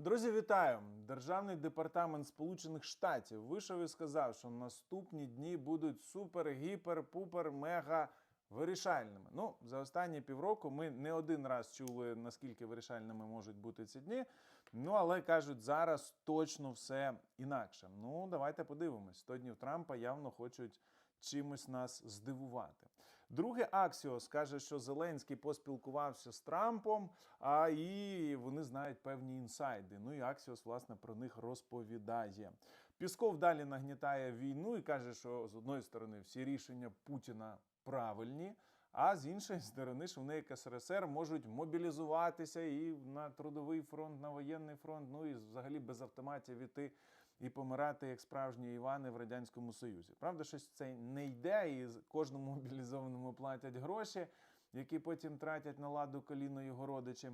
Друзі, вітаю! Державний департамент Сполучених Штатів вийшов і сказав, що наступні дні будуть супер, гіпер, пупер, мега вирішальними. Ну, за останні півроку ми не один раз чули, наскільки вирішальними можуть бути ці дні. Ну, але кажуть, зараз точно все інакше. Ну, давайте подивимось. 100 днів Трампа явно хочуть чимось нас здивувати. Друге, Аксіос каже, що Зеленський поспілкувався з Трампом, а і вони знають певні інсайди. Ну і Аксіос, власне, про них розповідає. Пісков далі нагнітає війну і каже, що з одної сторони всі рішення Путіна правильні. А з іншої сторони, що вони, як СРСР, можуть мобілізуватися і на трудовий фронт, на воєнний фронт, ну і взагалі без автоматів іти і помирати як справжні Івани в радянському Союзі. Правда, щось це не йде, і кожному мобілізованому платять гроші, які потім тратять на ладу коліно його родичі.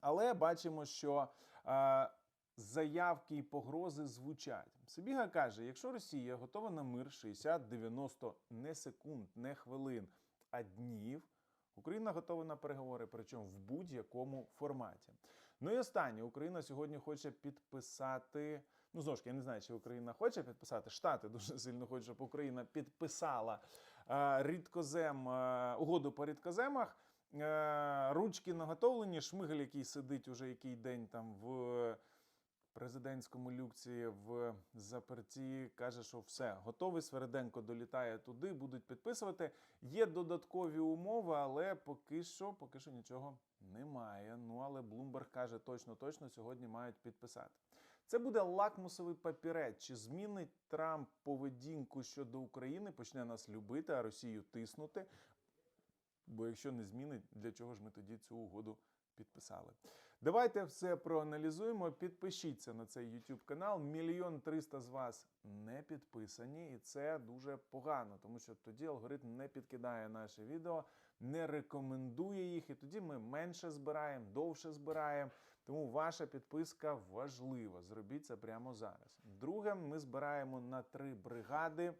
Але бачимо, що е, заявки і погрози звучать. Сибіга каже: якщо Росія готова на мир 60-90 не секунд, не хвилин, а днів. Україна готова на переговори, причому в будь-якому форматі. Ну і останнє, Україна сьогодні хоче підписати. Ну, знову ж я не знаю, чи Україна хоче підписати. Штати дуже сильно хочуть, щоб Україна підписала е, рідкозем, е, угоду по рідкоземах. Е, ручки наготовлені. Шмигаль, який сидить уже який день там в президентському люксі в заперті, каже, що все готовий. Свереденко долітає туди, будуть підписувати. Є додаткові умови, але поки що, поки що нічого немає. Ну але Блумберг каже, точно, точно сьогодні мають підписати. Це буде лакмусовий папірець. Чи змінить Трамп поведінку щодо України, почне нас любити, а Росію тиснути? Бо якщо не змінить, для чого ж ми тоді цю угоду підписали? Давайте все проаналізуємо. Підпишіться на цей YouTube канал. Мільйон триста з вас не підписані, і це дуже погано, тому що тоді алгоритм не підкидає наші відео, не рекомендує їх, і тоді ми менше збираємо, довше збираємо. Тому ваша підписка важлива. Зробіть це прямо зараз. Друге, ми збираємо на три бригади.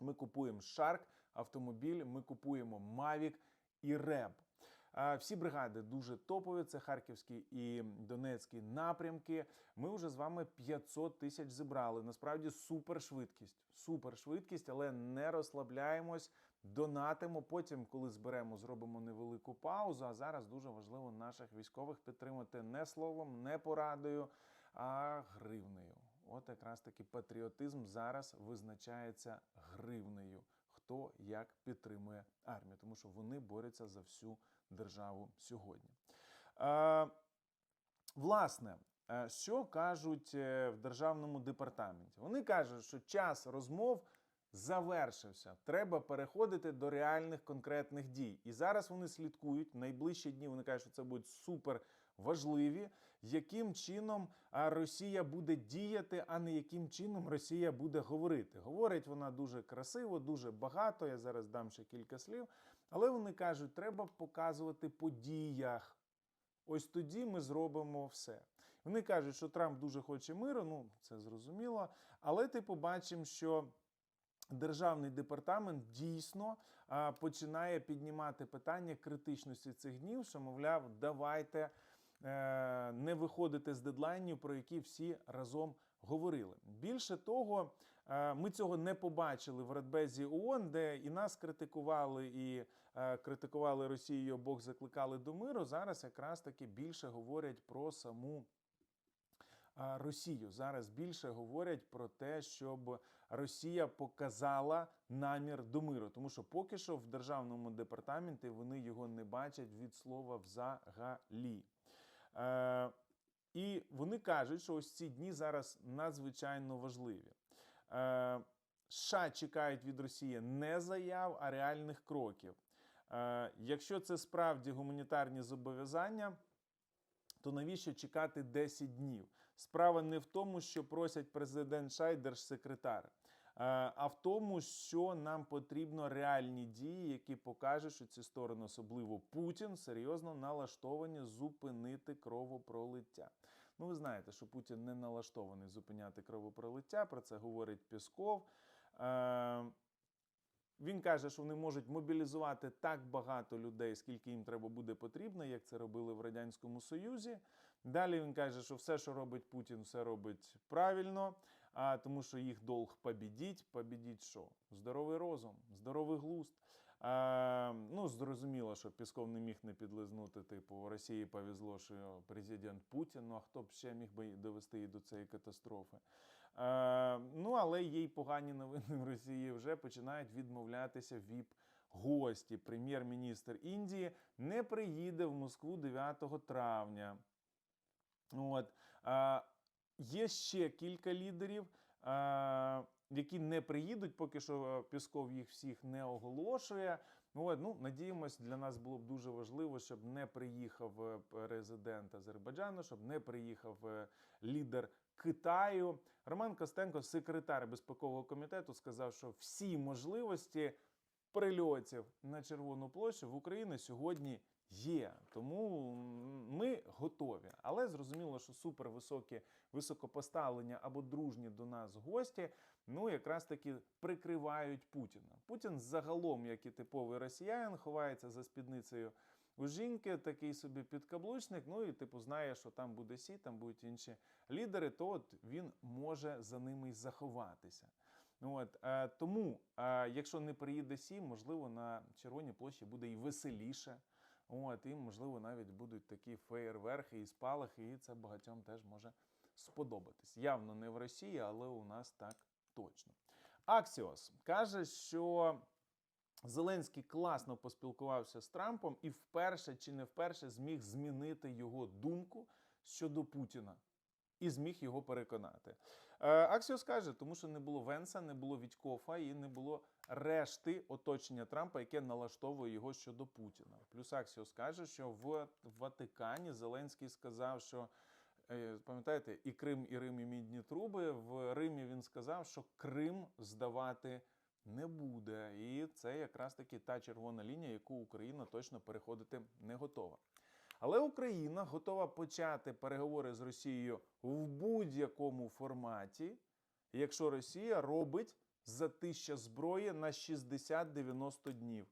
Ми купуємо Shark, автомобіль, ми купуємо Mavic і Реб. Всі бригади дуже топові. Це харківські і донецькі напрямки. Ми вже з вами 500 тисяч зібрали. Насправді супершвидкість. Супершвидкість, але не розслабляємось, донатимо. Потім, коли зберемо, зробимо невелику паузу. А зараз дуже важливо наших військових підтримати не словом, не порадою, а гривнею. От якраз таки патріотизм зараз визначається гривнею. Хто як підтримує армію, тому що вони борються за всю державу сьогодні. Е, власне, е, що кажуть е, в державному департаменті? Вони кажуть, що час розмов завершився. Треба переходити до реальних конкретних дій. І зараз вони слідкують найближчі дні. Вони кажуть, що це будуть супер важливі, яким чином Росія буде діяти, а не яким чином Росія буде говорити. Говорить вона дуже красиво, дуже багато. Я зараз дам ще кілька слів. Але вони кажуть, треба показувати по діях. Ось тоді ми зробимо все. Вони кажуть, що Трамп дуже хоче миру, ну це зрозуміло. Але ти побачимо, що Державний департамент дійсно а, починає піднімати питання критичності цих днів, що, мовляв, давайте е, не виходити з дедлайнів, про які всі разом говорили. Більше того, ми цього не побачили в Радбезі ООН, де і нас критикували, і е, критикували Росію, і обох закликали до миру. Зараз якраз таки більше говорять про саму Росію. Зараз більше говорять про те, щоб Росія показала намір до миру, тому що поки що в державному департаменті вони його не бачать від слова взагалі. Е, і вони кажуть, що ось ці дні зараз надзвичайно важливі. Е, США чекають від Росії не заяв, а реальних кроків. Е, якщо це справді гуманітарні зобов'язання, то навіщо чекати 10 днів? Справа не в тому, що просять президент США і держсекретар, е, а в тому, що нам потрібно реальні дії, які покажуть, що ці сторони, особливо Путін, серйозно налаштовані зупинити кровопролиття. Ну, ви знаєте, що Путін не налаштований зупиняти кровопролиття. Про це говорить Пісков. Е, він каже, що вони можуть мобілізувати так багато людей, скільки їм треба буде потрібно, як це робили в Радянському Союзі. Далі він каже, що все, що робить Путін, все робить правильно, а тому що їх долг побідіть. Побідіть що? Здоровий розум, здоровий глузд. А, ну, зрозуміло, що Пісков не міг не підлизнути. Типу, Росії повезло, що президент Путін. Ну а хто б ще міг би довести її до цієї катастрофи? А, ну, але є й погані новини в Росії. Вже починають відмовлятися ВІП гості. Прем'єр-міністр Індії не приїде в Москву 9 травня. От. А, є ще кілька лідерів, а, які не приїдуть, поки що Пісков їх всіх не оголошує. От, ну, надіємось, для нас було б дуже важливо, щоб не приїхав е, президент Азербайджану, щоб не приїхав е, лідер Китаю. Роман Костенко, секретар безпекового комітету, сказав, що всі можливості прильотів на Червону площу в Україні сьогодні є. Тому ми готові. Але зрозуміло, що супервисокі, високопоставлені або дружні до нас гості, ну якраз таки прикривають Путіна. Путін загалом, як і типовий росіянин, ховається за спідницею. У жінки такий собі підкаблучник, ну і типу знає, що там буде сі, там будуть інші лідери, то от він може за ними й заховатися. От, е, тому, е, якщо не приїде Сі, можливо, на Червоній площі буде і веселіше. От, і, можливо, навіть будуть такі феєрверхи і спалахи, і це багатьом теж може сподобатись. Явно не в Росії, але у нас так точно. Аксіос каже, що Зеленський класно поспілкувався з Трампом і вперше чи не вперше зміг змінити його думку щодо Путіна і зміг його переконати. Е, Аксіос каже, тому що не було Венса, не було Вітькофа і не було решти оточення Трампа, яке налаштовує його щодо Путіна. Плюс Аксіос каже, що в Ватикані Зеленський сказав, що пам'ятаєте, і Крим, і Рим, і мідні труби. В Римі він сказав, що Крим здавати не буде. І це якраз таки та червона лінія, яку Україна точно переходити не готова. Але Україна готова почати переговори з Росією в будь-якому форматі, якщо Росія робить затища зброї на 60-90 днів.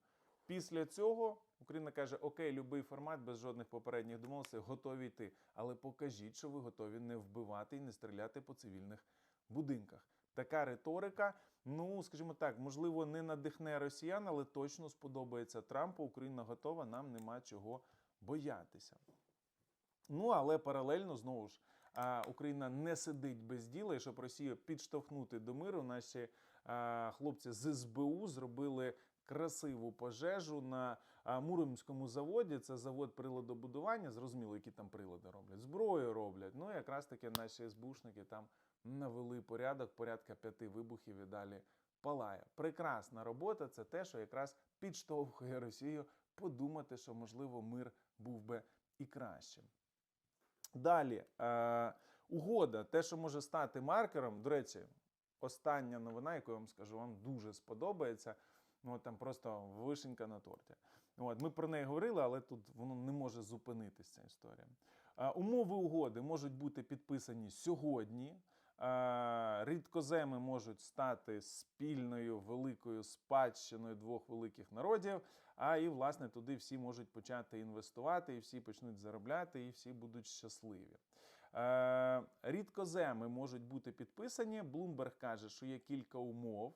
Після цього Україна каже: Окей, любий формат без жодних попередніх домовленостей, готові йти. Але покажіть, що ви готові не вбивати і не стріляти по цивільних будинках. Така риторика, ну скажімо так, можливо, не надихне росіян, але точно сподобається Трампу. Україна готова, нам нема чого боятися. Ну але паралельно знову ж Україна не сидить без діла, і щоб Росію підштовхнути до миру, наші хлопці з СБУ зробили красиву пожежу на Муромському заводі. Це завод приладобудування. Зрозуміло, які там прилади роблять. Зброю роблять. Ну якраз таки наші СБУшники там навели порядок, порядка п'яти вибухів і далі палає. Прекрасна робота. Це те, що якраз підштовхує Росію подумати, що можливо мир був би і кращим. Далі, е, угода, те, що може стати маркером. До речі, остання новина, яку я вам скажу, вам дуже сподобається. Ну, от там просто вишенька на торті. От, ми про неї говорили, але тут воно не може зупинитись, ця історія. Е, умови угоди можуть бути підписані сьогодні. Рідкоземи можуть стати спільною великою спадщиною двох великих народів. А і власне туди всі можуть почати інвестувати, і всі почнуть заробляти, і всі будуть щасливі. Рідкоземи можуть бути підписані. Блумберг каже, що є кілька умов.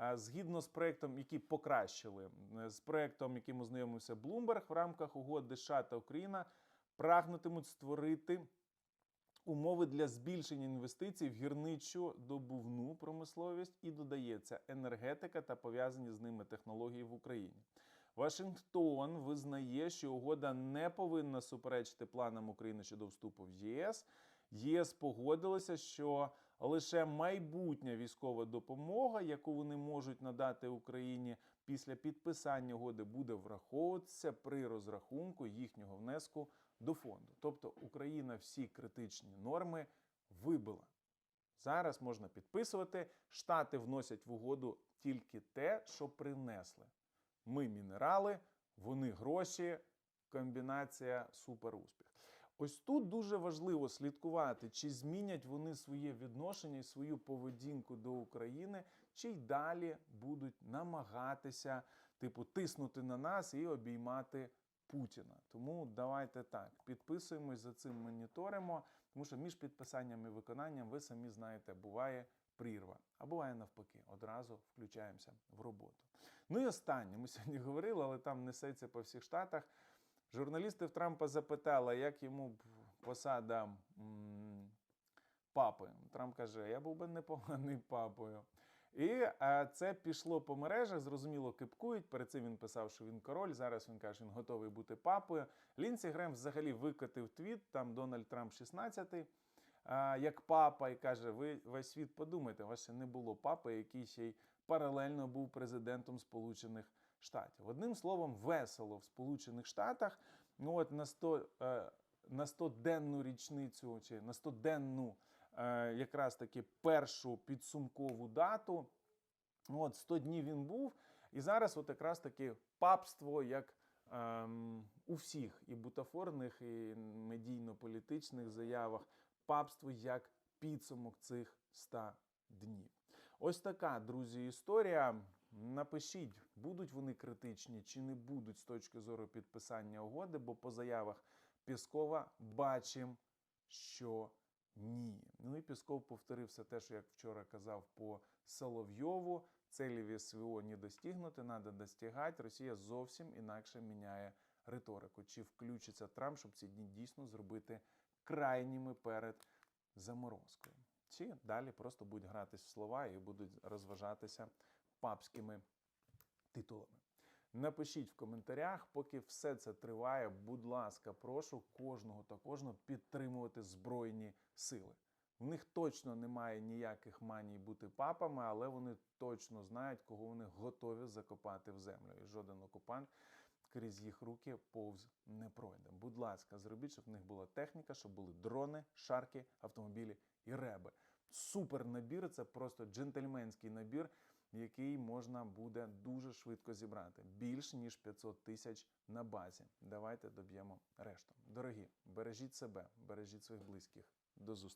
Е, Згідно з проектом, який покращили, е, з проектом, яким ознайомився Блумберг, в рамках угоди США та Україна прагнутимуть створити умови для збільшення інвестицій в гірничу добувну промисловість і додається енергетика та пов'язані з ними технології в Україні. Вашингтон визнає, що угода не повинна суперечити планам України щодо вступу в ЄС. ЄС погодилися, що лише майбутня військова допомога, яку вони можуть надати Україні після підписання угоди, буде враховуватися при розрахунку їхнього внеску до фонду. Тобто Україна всі критичні норми вибила. Зараз можна підписувати. Штати вносять в угоду тільки те, що принесли. Ми мінерали, вони гроші, комбінація суперуспіх. Ось тут дуже важливо слідкувати, чи змінять вони своє відношення і свою поведінку до України, чи й далі будуть намагатися, типу, тиснути на нас і обіймати Путіна. Тому давайте так, підписуємось за цим, моніторимо, тому що між підписанням і виконанням, ви самі знаєте, буває прірва, а буває навпаки, одразу включаємося в роботу. Ну і останнє, ми сьогодні говорили, але там несеться по всіх штатах. Журналісти в Трампа запитали, як йому посада м, папи. Трамп каже: я був би непоганий папою. І е, це пішло по мережах, зрозуміло, кипкують. Перед цим він писав, що він король. Зараз він каже, він готовий бути папою. Лінсі Грем взагалі викотив твіт, там Дональд Трамп 16-й, е, як папа, і каже: ви весь світ подумайте, у вас ще не було папи, який ще й паралельно був президентом Сполучених Штатів. Одним словом, весело в Сполучених Штатах. Ну от на 100, е, на 100-денну річницю чи на 100-денну е, якраз таки першу підсумкову дату. Ну, От 100 днів він був, і зараз от якраз таки папство, як ем, у всіх і бутафорних, і медійно-політичних заявах, папство як підсумок цих 100 днів. Ось така, друзі, історія. Напишіть, будуть вони критичні чи не будуть з точки зору підписання угоди, бо по заявах Піскова бачимо, що ні. Ну і Пісков повторив все те, що як вчора казав по Соловйову. Целі СВО не достигнути, треба достигати. Росія зовсім інакше міняє риторику. Чи включиться Трамп, щоб ці дні дійсно зробити крайніми перед заморозкою? Чи далі просто будуть гратись в слова і будуть розважатися папськими титулами? Напишіть в коментарях, поки все це триває. Будь ласка, прошу кожного та кожного підтримувати Збройні сили. В них точно немає ніяких маній бути папами, але вони точно знають, кого вони готові закопати в землю. І жоден окупант крізь їх руки повз не пройде. Будь ласка, зробіть, щоб в них була техніка, щоб були дрони, шарки, автомобілі і реби. Супер набір, це просто джентльменський набір, який можна буде дуже швидко зібрати. Більш ніж 500 тисяч на базі. Давайте доб'ємо решту. Дорогі, бережіть себе, бережіть своїх близьких. До зустрічі.